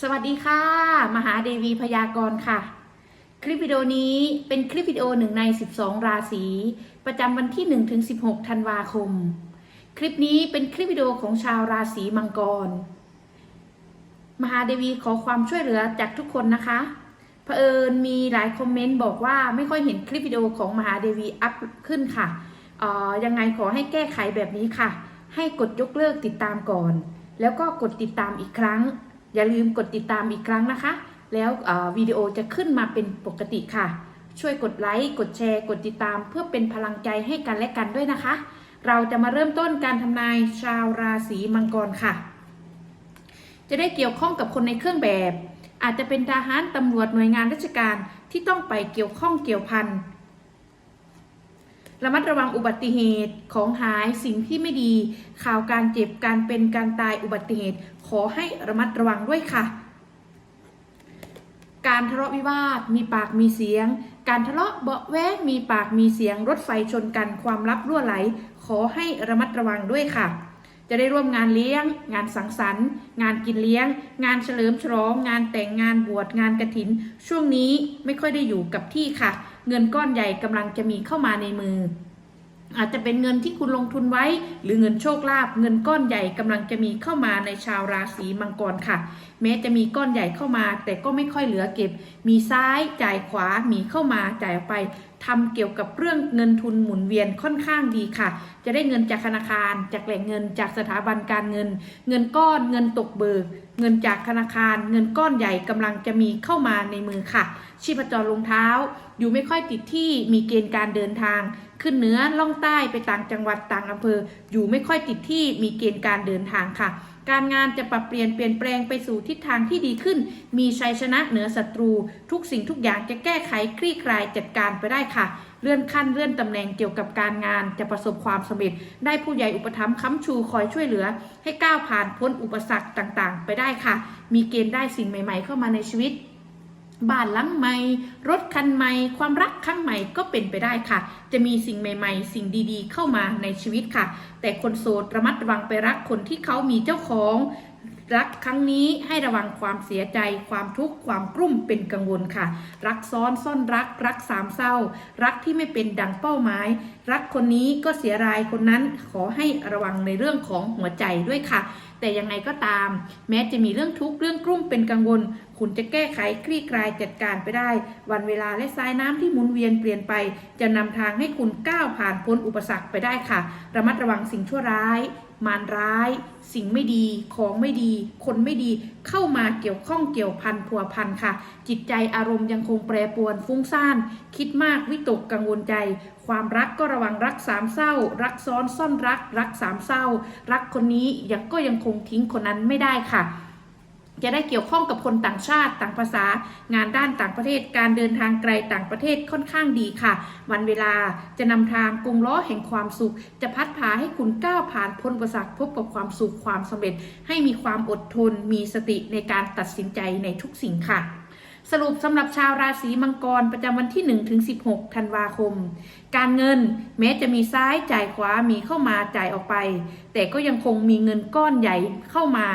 สวัสดีค่ะ มหาเดวีพยากรณ์ค่ะ คลิปวิดีโอนี้เป็นคลิปวิดีโอหนึ่งใน 12 ราศี ประจำวันที่1ถึง16 ธันวาคม คลิปนี้เป็นคลิปวิดีโอของชาวราศีมังกร มหาเดวีขอความช่วยเหลือจากทุกคนนะคะเผอิญมีหลายคอมเมนต์บอกว่าไม่ค่อยเห็นคลิปวิดีโอของมหาเดวีอัพขึ้นค่ะออยังไงขอให้แก้ไขแบบนี้ค่ะ ให้กดยกเลิกติดตามก่อน แล้วก็กดติดตามอีกครั้ง อย่าลืมกดติดตามอีกครั้งนะคะ แล้ววิดีโอจะขึ้นมาเป็นปกติค่ะ ช่วยกดไลค์ กดแชร์ กดติดตาม เพื่อเป็นพลังใจให้กันและกันด้วยนะคะ เราจะมาเริ่มต้นการทำนายชาวราศีมังกรค่ะ จะได้เกี่ยวข้องกับคนในเครื่องแบบ อาจจะเป็นทหารตำรวจหน่วยงานราชการที่ต้องไปเกี่ยวข้องเกี่ยวพัน ระมัดระวังอุบัติเหตุของหายสิ่งที่ไม่ดี ข่าวการเจ็บการเป็นการตายอุบัติเหตุ ขอให้ระมัดระวังด้วยค่ะ การทะเลาะวิวาทมีปากมีเสียง การทะเลาะเบาะแว้งมีปากมีเสียง รถไฟชนกันความลับรั่วไหล ขอให้ระมัดระวังด้วยค่ะจะได้ร่วมงานเลี้ยง งานสังสรรค์ งานกินเลี้ยง งานเฉลิมฉลอง งานแต่งงานบวชงานกระถิน ช่วงนี้ไม่ค่อยได้อยู่กับที่ค่ะ เงินก้อนใหญ่กำลังจะมีเข้ามาในมือ อาจจะเป็นเงินที่คุณลงทุนไว้ หรือเงินโชคลาภเงินก้อนใหญ่กำลังจะมีเข้ามาในชาวราศีมังกรค่ะ แม้จะมีก้อนใหญ่เข้ามา แต่ก็ไม่ค่อยเหลือเก็บ มีซ้ายจ่ายขวามีเข้ามาจ่ายออกไปทำเกี่ยวกับเรื่องเงินทุนหมุนเวียนค่อนข้างดีค่ะ จะได้เงินจากธนาคาร จากแหล่งเงินจากสถาบันการเงิน เงินก้อนเงินตกเบิก เงินจากธนาคาร เงินก้อนใหญ่กำลังจะมีเข้ามาในมือค่ะ ชีพจรลงเท้า อยู่ไม่ค่อยติดที่มีเกณฑ์การเดินทาง ขึ้นเหนือล่องใต้ไปต่างจังหวัดต่างอำเภอ อยู่ไม่ค่อยติดที่มีเกณฑ์การเดินทางค่ะ การงานจะปรับเปลี่ยนเปลี่ยนแปลงไปสู่ทิศทางที่ดีขึ้น มีชัยชนะเหนือศัตรู ทุกสิ่งทุกอย่างจะแก้ไขคลี่คลายจัดการไปได้ค่ะ เลื่อนขั้นเลื่อนตำแหน่งเกี่ยวกับการงานจะประสบความสำเร็จ ได้ผู้ใหญ่อุปถัมภ์ค้ำชูคอยช่วยเหลือ ให้ก้าวผ่านพ้นอุปสรรคต่างๆ ไปได้ค่ะ มีเกณฑ์ได้สิ่งใหม่ ๆ เข้ามาในชีวิต บ้านหลังใหม่ รถคันใหม่ ความรักครั้งใหม่ก็เป็นไปได้ค่ะ จะมีสิ่งใหม่ ๆ สิ่งดีๆ เข้ามาในชีวิตค่ะ แต่คนโสดระมัดระวังไปรักคนที่เขามีเจ้าของ รักครั้งนี้ให้ระวังความเสียใจ ความทุกข์ความกลุ้มเป็นกังวลค่ะ รักซ้อนซ่อนรัก รักสามเศร้า รักที่ไม่เป็นดังเป้าหมาย รักคนนี้ก็เสียรายคนนั้นขอให้ระวังในเรื่องของหัวใจด้วยค่ะ แต่ยังไงก็ตาม แม้จะมีเรื่องทุกข์เรื่องกลุ้มเป็นกังวล คุณจะแก้ไขคลี่คลายจัดการไปได้ วันเวลาและสายน้ำที่หมุนเวียนเปลี่ยนไป จะนำทางให้คุณก้าวผ่านพ้นอุปสรรคไปได้ค่ะ ระมัดระวังสิ่งชั่วร้าย มารร้าย สิ่งไม่ดีของไม่ดีคนไม่ดีเข้ามาเกี่ยวข้องเกี่ยวพันพัวพันค่ะ จิตใจอารมณ์ยังคงแปรปรวนฟุ้งซ่าน คิดมากวิตกกังวลใจ ความรักก็ระวังรักสามเศร้า รักซ้อนซ่อนรัก รักสามเศร้า รักคนนี้ยังก็ยังคงทิ้งคนนั้นไม่ได้ค่ะ จะได้เกี่ยวข้องกับคนต่างชาติต่างภาษา งานด้านต่างประเทศการเดินทางไกลต่างประเทศค่อนข้างดีค่ะ วันเวลาจะนำทางกรุงล้อแห่งความสุข จะพัดพาให้คุณก้าวผ่านพ้นอุปสรรคพบกับความสุขความสำเร็จ ให้มีความอดทน มีสติในการตัดสินใจในทุกสิ่งค่ะสรุปสำหรับชาวราศีมังกรประจำวันที่ 1 ถึง 16 ธันวาคม การเงินแม้จะมีซ้ายจ่ายขวามีเข้ามาจ่ายออกไป แต่ก็ยังคงมีเงินก้อนใหญ่เข้ามา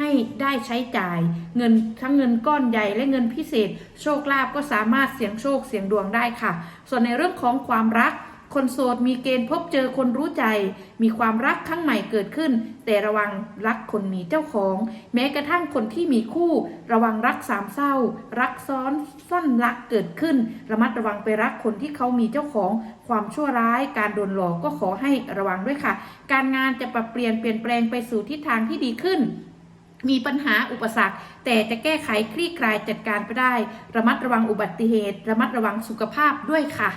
ให้ได้ใช้จ่าย เงินทั้งเงินก้อนใหญ่และเงินพิเศษ โชคลาภก็สามารถเสี่ยงโชคเสี่ยงดวงได้ค่ะ ส่วนในเรื่องของความรักคนโสดมีเกณฑ์พบเจอคนรู้ใจ มีความรักครั้งใหม่เกิดขึ้น แต่ระวังรักคนมีเจ้าของ แม้กระทั่งคนที่มีคู่ ระวังรักสามเศร้า รักซ้อนซ่อนรักเกิดขึ้น ระมัดระวังไปรักคนที่เขามีเจ้าของ ความชั่วร้าย การโดนหลอกก็ขอให้ระวังด้วยค่ะ การงานจะปรับเปลี่ยนเปลี่ยนแปลงไปสู่ทิศทางที่ดีขึ้น มีปัญหาอุปสรรค แต่จะแก้ไขคลี่คลายจัดการไปได้ ระมัดระวังอุบัติเหตุ ระมัดระวังสุขภาพด้วยค่ะ